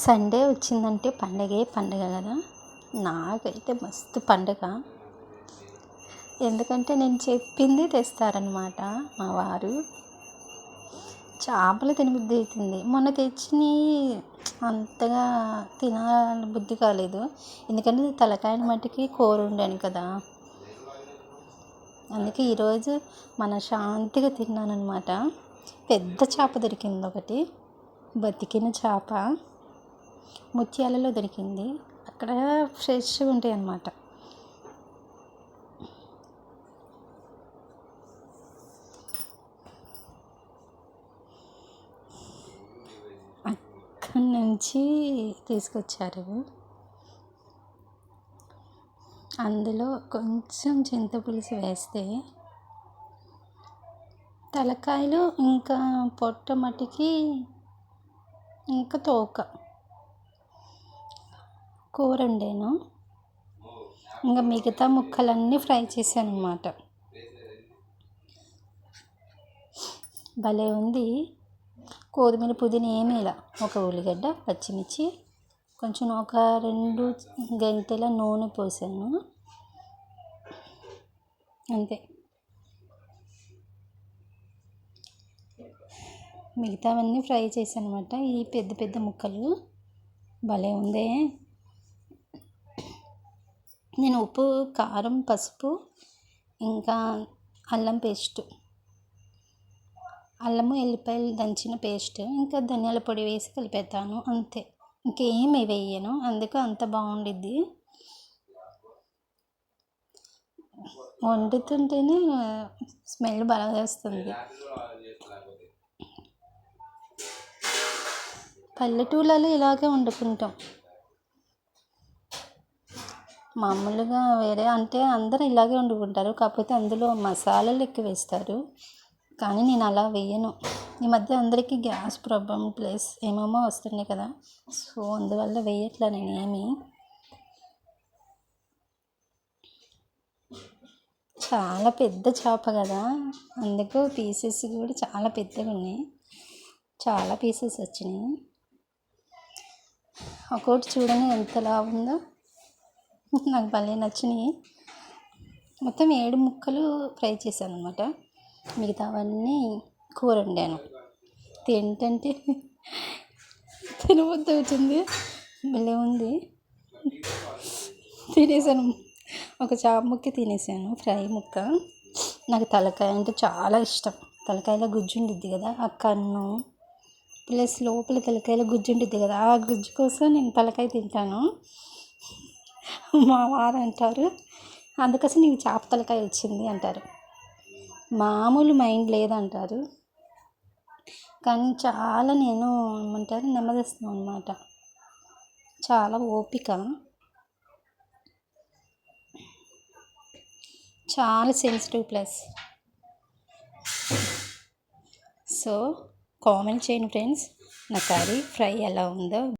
Sunday వచ్చిందంటే పండగే పండగ కదా. నాకైతే మస్తు పండగ. ఎందుకంటే నేను చెప్పింది తెస్తారనమాట మా వారు. చేపలు తినబుద్ధి అవుతుంది మొన్న తెచ్చినవి అంతగా తినాలని బుద్ధి కాలేదు. ఎందుకంటే తలకాయని మట్టికి కూర ఉండాను కదా. అందుకే ఈరోజు మన శాంతిగా తిన్నాను అనమాట పెద్ద చేప దొరికింది ఒకటి. బతికిన చేప. ముత్యాలలో దొరికింది. అక్కడ ఫ్రెష్గా ఉంటాయి అన్నమాట. అక్కడి నుంచి తీసుకొచ్చారు. అందులో కొంచెం చింతపులుసు వేస్తే తలకాయలు ఇంకా పొట్ట మట్టికి ఇంకా తోక. కూర వండాను ఇంకా మిగతా ముక్కలన్నీ ఫ్రై చేశాను అనమాట భలే ఉంది. కొత్తిమీర పుదీనా ఏమీ ఇలా ఒక ఉల్లిగడ్డ పచ్చిమిర్చి కొంచెం ఒక రెండు గంటల నూనె పోసాను. అంతే. మిగతావన్నీ ఫ్రై చేశాను అనమాట ఈ పెద్ద పెద్ద ముక్కలు భలే ఉంది. నేను ఉప్పు కారం పసుపు ఇంకా అల్లం పేస్ట్. అల్లము ఎల్లిపాయలు దంచిన పేస్ట్ ఇంకా ధనియాల పొడి వేసి కలిపేస్తాను అంతే. ఇంకేమి వేయను అందుకు అంత బాగుండిద్ది. వండుతుంటేనే స్మెల్ బాగా వస్తుంది. పల్లెటూళ్ళలో ఇలాగే వండుకుంటాం. మామూలుగా వేరే అంటే అందరూ ఇలాగే వండుకుంటారు. కాకపోతే అందులో మసాలాలు ఎక్కువ వేస్తారు. కానీ నేను అలా వేయను. ఈ మధ్య అందరికీ గ్యాస్ ప్రాబ్లం ప్లస్ ఏమేమో వస్తున్నాయి కదా. సో అందువల్ల వేయట్లా నేను ఏమి. చాలా పెద్ద చేప కదా. అందుకు పీసెస్ కూడా చాలా పెద్దగా ఉన్నాయి. చాలా పీసెస్ వచ్చినాయి. ఒకటి చూడండి ఎంత ఎంతలా ఉందో. నాకు భలే నచ్చినాయి. మొత్తం ఏడు ముక్కలు ఫ్రై చేశాను అనమాట మిగతావన్నీ కూర వండాను తింటంటే తినబుద్ధి అవుతుంది. భలే ఉంది. తినేసాను. ఒక చేప ముక్క తినేసాను ఫ్రై ముక్క. నాకు తలకాయ అంటే చాలా ఇష్టం. తలకాయలో గుజ్జు ఉండిద్ది కదా ఆ కన్ను ప్లస్ లోపల తలకాయలో గుజ్జు ఉండిద్ది కదా ఆ గుజ్జు కోసం నేను తలకాయ తింటాను. మా వారు అంటారు అందుకోసం నీకు చేప తలకాయ వచ్చింది అంటారు. మామూలు మైండ్ లేదంటారు. కానీ చాలా నేను ఏమంటారు నెమ్మదిస్తున్నాను అనమాట చాలా ఓపిక. చాలా సెన్సిటివ్ ప్లస్ సో కామెంట్ చేయండి ఫ్రెండ్స్ నా కర్రీ ఫ్రై ఎలా ఉందో